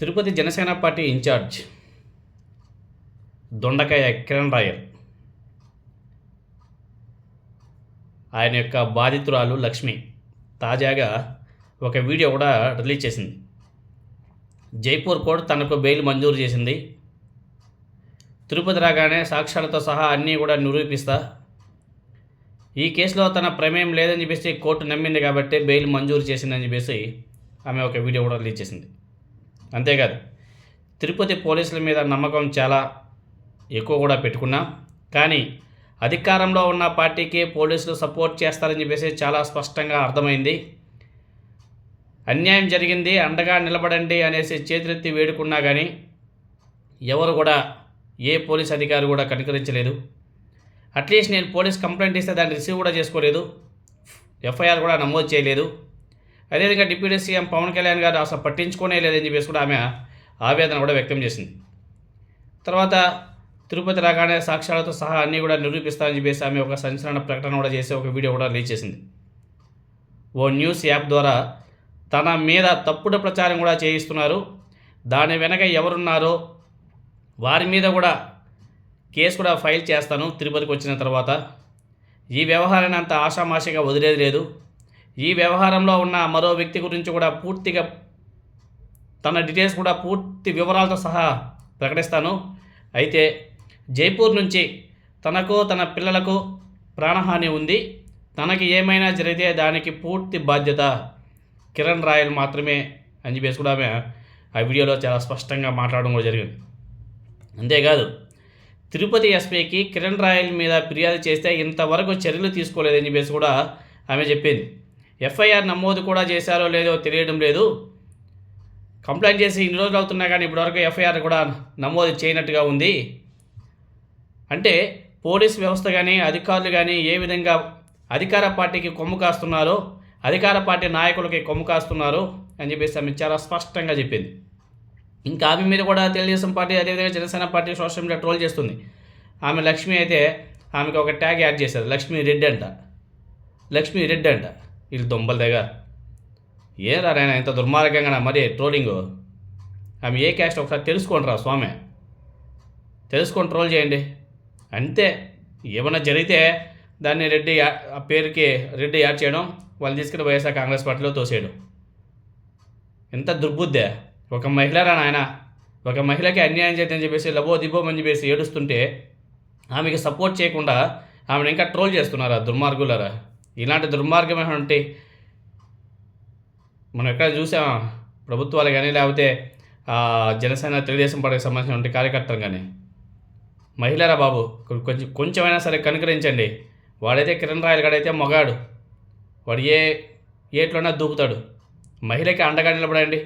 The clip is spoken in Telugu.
తిరుపతి జనసేన పార్టీ ఇన్ఛార్జ్ దొండకాయ కిరణ్ రాయల్ ఆయన యొక్క బాధితురాలు లక్ష్మి తాజాగా ఒక వీడియో కూడా రిలీజ్ చేసింది. జైపూర్ కోర్టు తనకు బెయిల్ మంజూరు చేసింది. తిరుపతి రాగానే సాక్ష్యాలతో సహా అన్నీ కూడా నిరూపిస్తా. ఈ కేసులో తన ప్రమేయం లేదని చెప్పేసి కోర్టు నమ్మింది కాబట్టి బెయిల్ మంజూరు చేసిందని చెప్పేసి ఆమె ఒక వీడియో కూడా రిలీజ్ చేసింది. అంతేకాదు తిరుపతి పోలీసుల మీద నమ్మకం చాలా ఎక్కువ కూడా పెట్టుకున్నాం. కానీ అధికారంలో ఉన్న పార్టీకి పోలీసులు సపోర్ట్ చేస్తారని చెప్పేసి చాలా స్పష్టంగా అర్థమైంది. అన్యాయం జరిగింది అండగా నిలబడండి అనేసి చేతులెత్తి వేడుకున్నా కానీ ఎవరు కూడా ఏ పోలీస్ అధికారి కూడా కనికరించలేదు. అట్లీస్ట్ నేను పోలీస్ కంప్లైంట్ ఇస్తే దాన్ని రిసీవ్ కూడా చేసుకోలేదు. ఎఫ్ఐఆర్ కూడా నమోదు చేయలేదు. అదేవిధంగా డిప్యూటీ సీఎం పవన్ కళ్యాణ్ గారు అసలు పట్టించుకోనే లేదని చెప్పేసి కూడా ఆమె ఆవేదన కూడా వ్యక్తం చేసింది. తర్వాత తిరుపతి రాగానే సాక్ష్యాలతో సహా అన్నీ కూడా నిరూపిస్తానని చెప్పేసి ఆమె ఒక సంచలన ప్రకటన కూడా చేసి ఒక వీడియో కూడా రిలీజ్ చేసింది. ఓ న్యూస్ యాప్ ద్వారా తన మీద తప్పుడు ప్రచారం కూడా చేయిస్తున్నారు. దాని వెనక ఎవరున్నారో వారి మీద కూడా కేసు కూడా ఫైల్ చేస్తాను. తిరుపతికి వచ్చిన తర్వాత ఈ వ్యవహారాన్ని అంత ఆషామాషిగా వదిలేది లేదు. ఈ వ్యవహారంలో ఉన్న మరో వ్యక్తి గురించి కూడా పూర్తిగా తన డీటెయిల్స్ కూడా పూర్తి వివరాలతో సహా ప్రకటిస్తాను. అయితే జైపూర్ నుంచి తనకు తన పిల్లలకు ప్రాణహాని ఉంది. తనకి ఏమైనా జరిగితే దానికి పూర్తి బాధ్యత కిరణ్ రాయల్ మాత్రమే అని చెప్పేసి కూడా ఆమె ఆ వీడియోలో చాలా స్పష్టంగా మాట్లాడడం కూడా జరిగింది. అంతేకాదు తిరుపతి ఎస్పీకి కిరణ్ రాయల్ మీద ఫిర్యాదు చేస్తే ఇంతవరకు చర్యలు తీసుకోలేదని చెప్పేసి కూడా ఆమె చెప్పింది. ఎఫ్ఐఆర్ నమోదు కూడా చేశారో లేదో తెలియడం లేదు. కంప్లైంట్ చేసి ఇన్ని రోజులు అవుతున్నా కానీ ఇప్పటివరకు ఎఫ్ఐఆర్ కూడా నమోదు చేయనట్టుగా ఉంది. అంటే పోలీస్ వ్యవస్థ కానీ అధికారులు కానీ ఏ విధంగా అధికార పార్టీకి కొమ్ము కాస్తున్నారో అధికార పార్టీ నాయకులకి కొమ్ము కాస్తున్నారు అని చెప్పేసి ఆమె చాలా స్పష్టంగా చెప్పింది. ఇంకా ఆమె మీద కూడా తెలుగుదేశం పార్టీ అదేవిధంగా Janasena party social media troll చేస్తుంది. ఆమె లక్ష్మి అయితే ఆమెకు ఒక ట్యాగ్ యాడ్ చేశారు. లక్ష్మి రెడ్డి అంట. లక్ష్మి రెడ్డి అంట. వీళ్ళు దొంబల దగ్గర. ఏ రాయన ఇంత దుర్మార్గంగా మరి ట్రోలింగ్? ఆమె ఏ క్యాస్ట్ ఒకసారి తెలుసుకోండి రా స్వామి. తెలుసుకొని ట్రోల్ చేయండి. అంతే. ఏమైనా జరిగితే దాన్ని రెడ్డి యా- ఆ పేరుకి రెడ్డి యాడ్ చేయడం వాళ్ళు తీసుకుని వైఎస్ఆర్ కాంగ్రెస్ పార్టీలో తోసేయడం. ఎంత దుర్బుద్దే ఒక మహిళరా నాయన ఒక మహిళకి అన్యాయం చేద్దని చెప్పేసి లబో దిబోమని చెప్పేసి ఏడుస్తుంటే ఆమెకి సపోర్ట్ చేయకుండా ఆమెను ఇంకా ట్రోల్ చేస్తున్నారా దుర్మార్గులరా? ఇలాంటి దుర్మార్గమైనటువంటి మనం ఎక్కడ చూసాం ప్రభుత్వాలు కానీ లేకపోతే జనసేన తెలుగుదేశం పార్టీకి సంబంధించినటువంటి కార్యకర్తలు కానీ మహిళరా బాబు కొంచెం కొంచెమైనా సరే కనుకరించండి. వాడైతే కిరణ్ రాయల్ గడైతే మొగాడు. వాడు ఏ ఏట్లోనే దూకుతాడు. మహిళకి అండగా నిలబడండి.